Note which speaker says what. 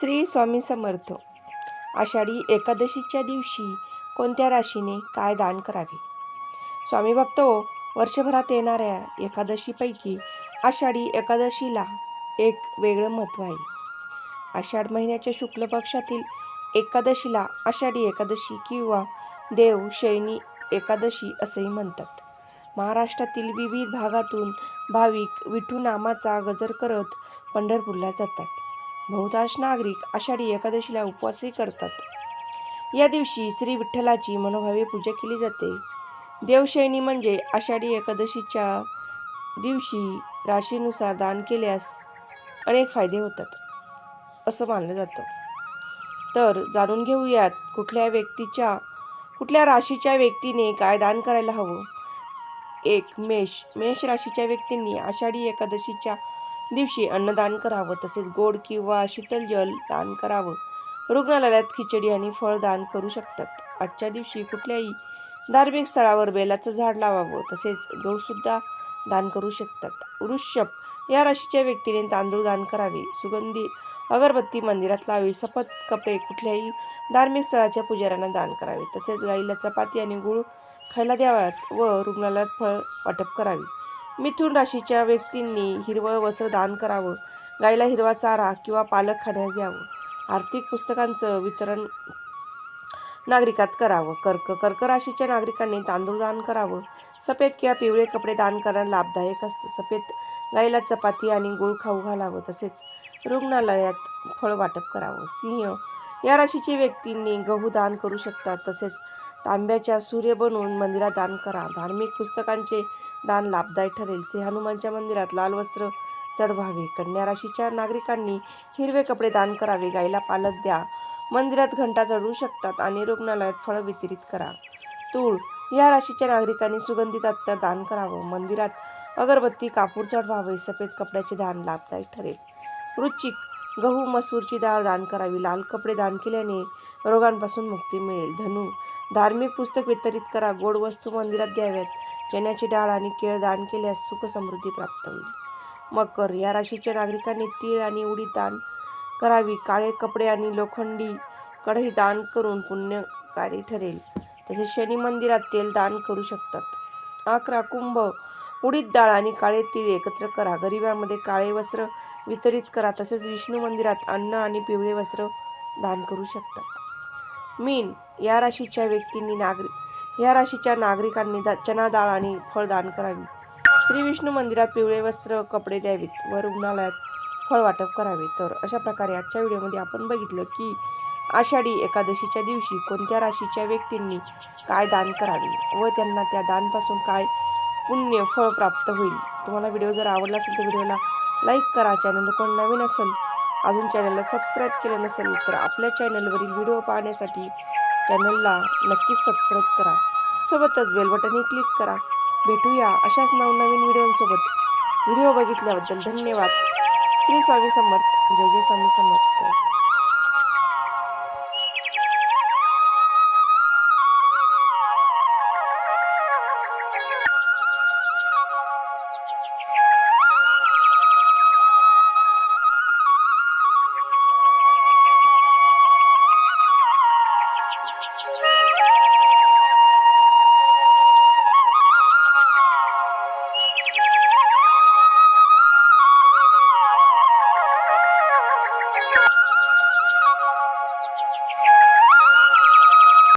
Speaker 1: श्री स्वामी समर्थ. आषाढी एकादशीच्या दिवशी कोणत्या राशीने काय दान करावे? स्वामी भक्त हो, वर्षभरात येणाऱ्या एकादशीपैकी आषाढी एकादशीला एक वेगळं महत्त्व आहे. आषाढ महिन्याच्या शुक्ल पक्षातील एकादशीला आषाढी एकादशी किंवा देव शैनी एकादशी असेही म्हणतात. महाराष्ट्रातील विविध भागातून भाविक विठू नामाचा गजर करत पंढरपूरला जातात. बहुतांश नागरिक आषाढी एकादशीला उपवासही करतात. या दिवशी श्री विठ्ठलाची मनोभावे पूजा केली जाते. देवशैनी म्हणजे आषाढी एकादशीच्या दिवशी राशीनुसार दान केल्यास अनेक फायदे होतात असं मानलं जातं. तर जाणून घेऊयात कुठल्या व्यक्तीच्या कुठल्या राशीच्या व्यक्तीने काय दान करायला हवं? एक मेष मेष राशीच्या व्यक्तींनी आषाढी एकादशीच्या दिवशी अन्नदान करावं तसेच गोड किंवा शीतल जल दान करावं. रुग्णालयात खिचडी आणि फळ दान करू शकतात. आजच्या दिवशी कुठल्याही धार्मिक स्थळावर बेलाचं झाड लावावं तसेच गहूसुद्धा दान करू शकतात. वृषभ या राशीच्या व्यक्तीने तांदूळ दान करावे. सुगंधी अगरबत्ती मंदिरात लावी सफत कपडे कुठल्याही धार्मिक स्थळाच्या पुजाऱ्यांना दान करावे. तसेच गाईला चपाती आणि गुळ खायला द्याव्यात व रुग्णालयात फळ वाटप करावे. मिथुन राशीच्या व्यक्तींनी हिरवं वस्त्र दान करावं गाईला हिरवा चारा किंवा पालक खाण्यास द्यावं आर्थिक पुस्तकांचं वितरण नागरिकात करावं कर्क कर्क राशीच्या नागरिकांनी तांदूळ दान करावं सफेद किंवा पिवळे कपडे दान करणं लाभदायक असतं सफेद गाईला चपाती आणि गुळ खाऊ घालावं तसेच रुग्णालयात फळ वाटप करावं सिंह या राशीची व्यक्तींनी गहू दान करू शकतात तसेच तांब्याच्या सूर्य बनवून मंदिरात दान करा. धार्मिक पुस्तकांचे दान लाभदायक ठरेल. श्री हनुमानच्या मंदिरात लाल वस्त्र चढवावे. कन्या राशीच्या नागरिकांनी हिरवे कपडे दान करावे. गायीला पालक द्या. मंदिरात घंटा चढवू शकतात आणि रुग्णालयात फळं वितरित करा. तूळ. या राशीच्या नागरिकांनी सुगंधित अत्तर दान करावं. मंदिरात अगरबत्ती कापूर चढवावे. सफेद कपड्याचे दान लाभदायक ठरेल. रुचिक. गहू मसूरची डाळ दान करावी. लाल कपडे दान केल्याने रोगांपासून मुक्ती मिळेल. धनु धार्मिक पुस्तक वितरित करा. गोड वस्तू मंदिरात द्याव्यात. चण्याची डाळ आणि केळ दान केल्यास सुख समृद्धी प्राप्त होईल. मकर या राशीच्या नागरिकांनी तीळ आणि उडी दान करावी. काळे कपडे आणि लोखंडी कढई दान करून पुण्यकारी ठरेल. तसेच शनी मंदिरात तेल दान करू शकतात. अकरा कुंभ उडीद डाळ आणि काळे तीळ एकत्र करा. गरिबांमध्ये काळे वस्त्र वितरित करा. तसेच विष्णू मंदिरात अन्न आणि पिवळे वस्त्र दान करू शकतात मीन या राशीच्या व्यक्तींनी नागरिक या राशीच्या नागरिकांनी दा चना डाळ आणि फळ दान करावी. श्री विष्णू मंदिरात पिवळे वस्त्र कपडे द्यावीत व रुग्णालयात फळ वाटप करावे. तर अशा प्रकारे आजच्या व्हिडिओमध्ये आपण बघितलं की आषाढी एकादशीच्या दिवशी कोणत्या राशीच्या व्यक्तींनी काय दान करावे व त्यांना त्या दानपासून काय पुण्य फळ प्राप्त होईल. तुम्हाला व्हिडिओ जर आवडला असेल तर व्हिडिओला लाईक करा. चॅनल कोण नवीन असेल अजून चॅनलला सबस्क्राईब केलं नसेल तर आपल्या चॅनलवरील व्हिडिओ पाहण्यासाठी चॅनलला नक्कीच सबस्क्राईब करा. सोबतच बेल बटनही क्लिक करा. भेटूया अशाच नवनवीन व्हिडिओंसोबत. व्हिडिओ बघितल्याबद्दल धन्यवाद. श्री स्वामी समर्थ. जय जय स्वामी समर्थ. Thank you.